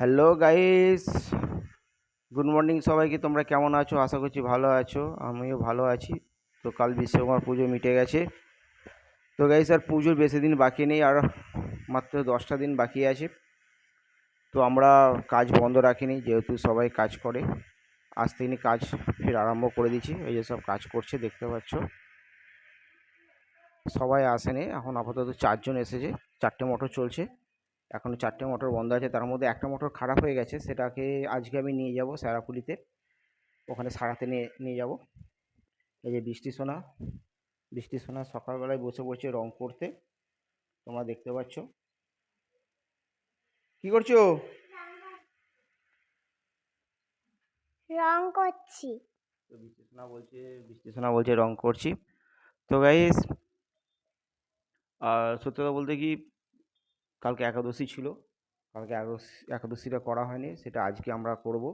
Hello guys good morning সবাইকে, তোমরা কেমন আছো? আশা করছি ভালো আছো। আমিও ভালো আছি। তো কাল বিশ্বকর্মা পুজো মিটে গেছে। তো গাইস আর পুজোর বেশি দিন বাকি নেই, আর মাত্র দশটা দিন বাকি আছে। তো আমরা কাজ বন্ধ রাখিনি, যেহেতু সবাই কাজ করে। আজ থেকে কাজ ফের আরম্ভ করে দিয়েছি। এই যে সব কাজ করছে, দেখতে পাচ্ছ। সবাই আসেনি। এখন আপাতত চারজন এসেছে। চারটে মোটর চলছে। এখনও চারটে মোটর বন্ধ আছে তার মধ্যে একটা মোটর খারাপ হয়ে গেছে সেটাকে আজকে আমি নিয়ে যাব স্যারাপুলিতে ওখানে সারাতে নিয়ে নিয়ে যাব। এই যে বৃষ্টি সোনা বৃষ্টি সোনা সকালবেলায় বসে বসে রং করতে তোমরা দেখতে পাচ্ছ। কি করছ? রং করছি। তো বৃষ্টি সোনা বলছে বৃষ্টি সোনা বলছে রং করছি। তো গাইস আর সত্যি কথা বলতে কি কালকে একাদশী ছিল। কালকে একাদশী, একাদশীটা করা হয়নি, সেটা আজকে আমরা করব।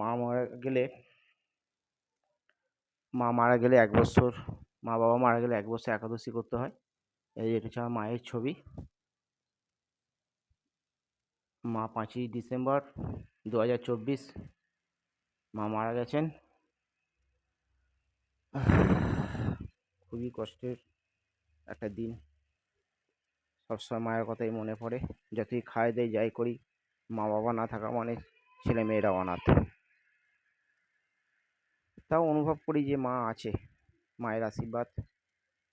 মা মারা গেলে, মা মারা গেলে এক বছর, মা বাবা মারা গেলে এক বছর একাদশী করতে হয়। এই এটা আমার মায়ের ছবি। মা পাঁচই ডিসেম্বর দু হাজার চব্বিশ, মা মারা গেছেন। খুবই কষ্টের একটা দিন। সবসময় মায়ের কথাই মনে পড়ে। যতই খাই দেয়, যাই করি মা বাবা না থাকা মানে ছেলে মেয়েরা অনাথ। তাও অনুভব করি যে মা আছে, মায়ের আশীর্বাদ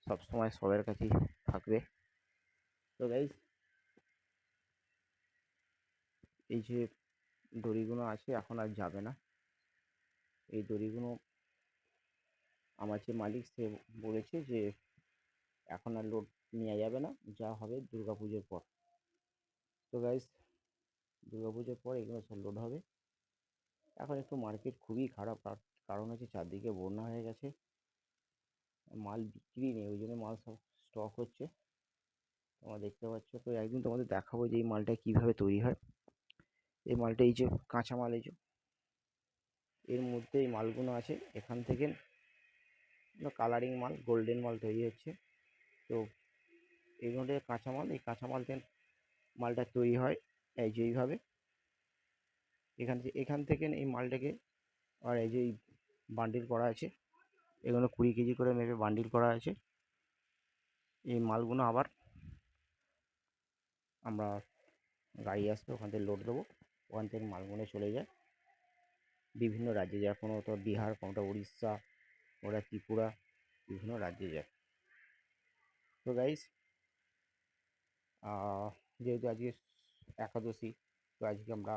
সবসময় সবার কাছেই থাকবে। তো গাইজ এই যে দড়িগুলো আছে, এখন আর যাবে না। এই দড়িগুলো আমার যে মালিক সে বলেছে যে এখন আর লোড নেওয়া যাবে না, যা হবে পুজোর পর। তো দুর্গা পুজোর পর এগুলো সব লোড হবে। এখন একটু মার্কেট খুবই খারাপ, কার- কারণ হচ্ছে চারদিকে বন্যা হয়ে গেছে। মাল বিক্রি নেই, ওই জন্য মাল সব স্টক হচ্ছে। তোমরা দেখতে পাচ্ছ, তো একদিন তোমাদের দেখাবো যে এই মালটা কীভাবে তৈরি হয়। এই মালটা এই যে কাঁচা মাল, এই যে। এর মধ্যে এই মালগুলো আছে, এখান থেকে। কালারিং মাল গোল্ডেন মাল তৈরি হচ্ছে। তো এগুলো কাঁচামাল, এই কাঁচামাল থেকে মালটা তৈরি হয় এই যে এইভাবে। এখান থেকে এখান থেকে এই মালটাকে আর এই যে এই বান্ডিল করা আছে, এগুলো কুড়ি কেজি করে মেপে বান্ডিল করা আছে। এই মালগুলো আবার আমরা গাড়ি আসবে, ওখান থেকে লোড দেবো, ওখান থেকে মালগুলো চলে যায়। বিভিন্ন রাজ্যে যায় কোনো তো বিহার কোনোটা উড়িষ্যা ওটা ত্রিপুরা, বিভিন্ন রাজ্যে যায়। তো গাইস যেহেতু আজকে একাদশী, তো আজকে আমরা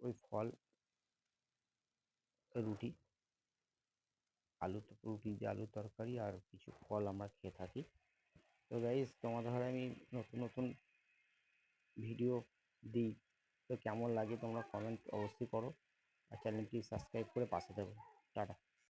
ওই ফল, রুটি, আলু, রুটি দিয়ে আলুর তরকারি আর কিছু ফল আমরা খেয়ে থাকি। তো গাইস তোমাদের ঘরে আমি নতুন নতুন ভিডিও দিই। তো কেমন লাগে তোমরা কমেন্ট অবশ্যই করো। আর চ্যানেলটি সাবস্ক্রাইব করে পাশে থাকো। টাটা।